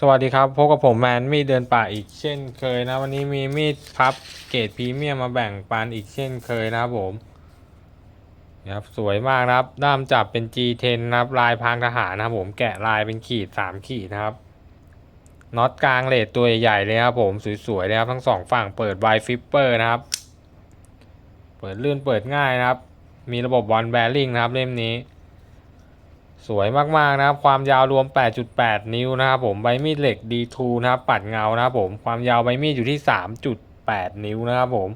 สวัสดีครับพบกับผมแมนมีดเดินป่าอีกเช่นเคยนะ วันนี้มีมีดพับเกรดพรีเมียมมาแบ่งปันอีกเช่นเคยนะครับผมนะครับสวยมากนะครับด้ามจับเป็น G10 นะครับ ลายพรางทหารนะครับผมแกะลายเป็นขีดสามขีดนะครับน็อตกลางเลดตัวใหญ่เลยครับผมสวยๆเลยครับทั้งสองฝั่งเปิดไวฟิปเปอร์นะครับ เปิดลื่นเปิดง่ายนะครับ มีระบบบอลแบริ่งนะครับเล่มนี้ สวยมากๆนะครับ ความยาวรวม 8.8 นิ้วนะครับผมใบมีดเหล็ก D2 นะครับ ปัดเงานะครับผมความยาวใบมีดอยู่ที่ 3.8 นิ้วนะครับผม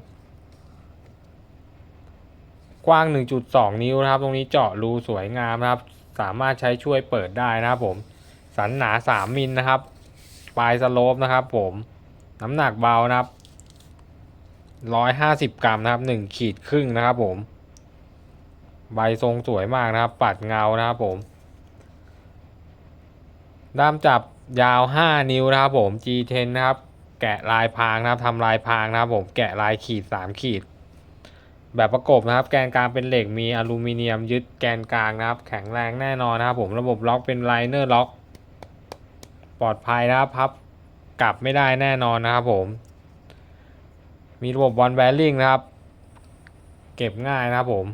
กว้าง 1.2 นิ้วนะครับ ตรงนี้เจาะรูสวยงามนะครับ สามารถใช้ช่วยเปิดได้นะครับผม สันหนา 3 มิลนะครับ ปลายสโลปนะครับผม น้ำหนักเบานะครับ 150 กรัมนะครับ1ขีดครึ่งนะครับผมใบทรงสวยมากนะครับ ปัดเงานะครับผม ด้ามจับยาว 5 นิ้วนะครับผม G10 นะครับ แกะลายพรางนะครับทำลายพรางนะครับผม แกะลายขีด 3 ขีด แบบประกบนะครับ แกนกลางเป็นเหล็ก มีอลูมิเนียมยึดแกนกลางนะครับ แข็งแรงแน่นอนนะครับผม ระบบล็อกเป็นไลเนอร์ล็อก ปลอดภัยนะครับพับกลับไม่ได้แน่นอนนะครับผม มีระบบบอลแบริ่งนะครับ เก็บง่ายนะครับผม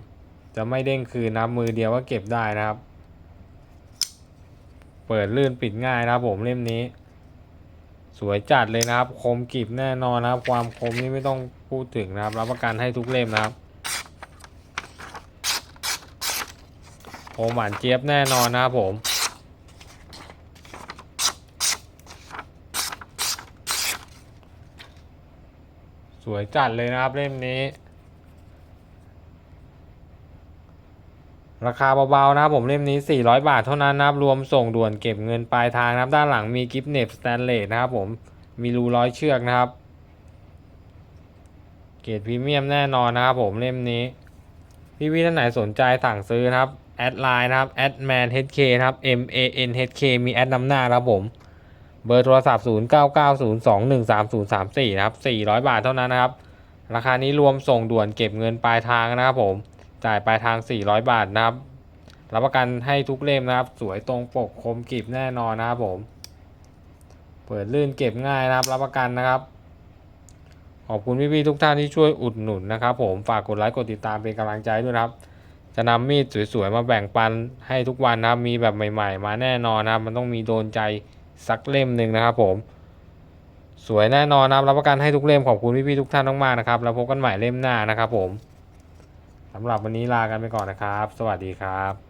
จะไม่เด้งคืนนับมือเดียวก็เก็บได้นะครับ เปิดลื่นปิดง่ายนะครับผมเล่มนี้ สวยจัดเลยนะครับ คมกริบแน่นอนนะครับ ความคมนี่ไม่ต้องพูดถึงนะครับ รับประกันให้ทุกเล่มนะครับคมหวานเจี๊ยบแน่นอนนะครับผมสวยจัดเลยนะครับเล่มนี้ ราคาเบาๆนะครับผมเล่มนี้ 400 บาทเท่านั้นนะครับรวมส่งด่วนเก็บเงินปลายทางนะครับด้านหลังมีกิฟต์เน็บสแตนเลสนะครับผมมีรูร้อยเชือกนะครับ เกรดพรีเมียมแน่นอนนะครับผมเล่มนี้พี่ๆท่านไหนสนใจสั่งซื้อนะครับแอดไลน์นะครับแอดแมน HK นะครับ M A N H K มีแอดนำหน้านะครับผมเบอร์โทรศัพท์ 0990213034 นะครับ 400 บาทเท่านั้นนะครับ ราคานี้รวมส่งด่วนเก็บเงินปลายทางนะครับผม จ่ายปลายทาง 400 บาทนะครับ รับประกันให้ทุกเล่มนะครับ สวยตรงปกคมกริบแน่นอนนะครับผม เปิดลื่นเก็บง่ายนะครับ รับประกันนะครับ ขอบคุณพี่ๆทุกท่านที่ช่วยอุดหนุนนะครับ ผม ฝากกดไลค์กดติดตามเป็นกำลังใจด้วยนะครับ จะนำมีดสวยๆมาแบ่งปันให้ทุกวันนะครับ มีแบบใหม่ๆ มาแน่นอนนะครับ มันต้องมีโดนใจสักเล่มหนึ่งนะครับ ผม สวยแน่นอนนะครับ รับประกันให้ทุกเล่มขอบคุณพี่ๆทุกท่านมากๆนะครับ แล้วพบกันใหม่เล่มหน้านะครับ ผม สำหรับวันนี้ลากันไปก่อนนะครับ สวัสดีครับ